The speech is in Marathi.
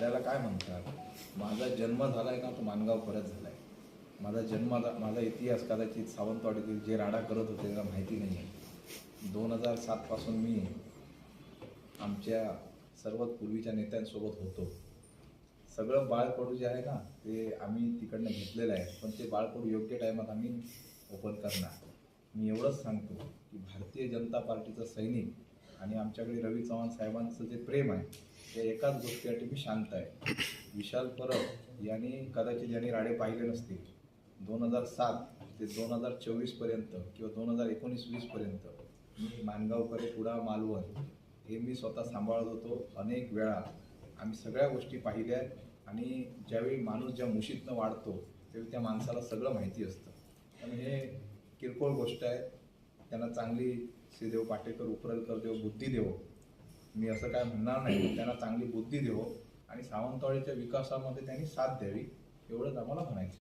साऱ्याला काय म्हणतात? माझा जन्म झालाय का तो मानगाव परत झालाय. माझा जन्म माझा इतिहास कदाचित सावंतवाडीतील जे राडा करत होते त्याला माहिती नाही आहे दोन हजार सातपासून मी आमच्या सर्वात पूर्वीच्या नेत्यांसोबत होतो. सगळं बाळकडू जे आहे ना ते आम्ही तिकडनं घेतलेलं आहे. पण ते बाळकडू योग्य टायमात आम्ही ओपन करणार. मी एवढंच सांगतो की भारतीय जनता पार्टीचं सैनिक आणि आमच्याकडे रवी चव्हाण साहेबांचं जे प्रेम आहे या एकाच गोष्टीसाठी मी शांत आहे. विशाल परब यांनी कदाचित यांनी राडे पाहिले नसतील दोन हजार सात ते दोन हजार चोवीसपर्यंत किंवा दोन हजार एकोणीस वीसपर्यंत मी मानगावकरे कुडा मालवण हे मी स्वतः सांभाळत होतो अनेक वेळा. आम्ही सगळ्या गोष्टी पाहिल्या आहेत आणि ज्यावेळी माणूस ज्या मुशीतनं वाढतो त्यावेळी त्या माणसाला सगळं माहिती असतं. पण हे किरकोळ गोष्ट आहे. त्यांना चांगली श्रीदेव पाटेकर उपरलकर देव बुद्धी देव मी असं काय म्हणणार नाही त्यांना चांगली बुद्धी देवो आणि सावंतवाडीच्या विकासामध्ये त्यांनी साथ द्यावी एवढंच आम्हाला म्हणायचं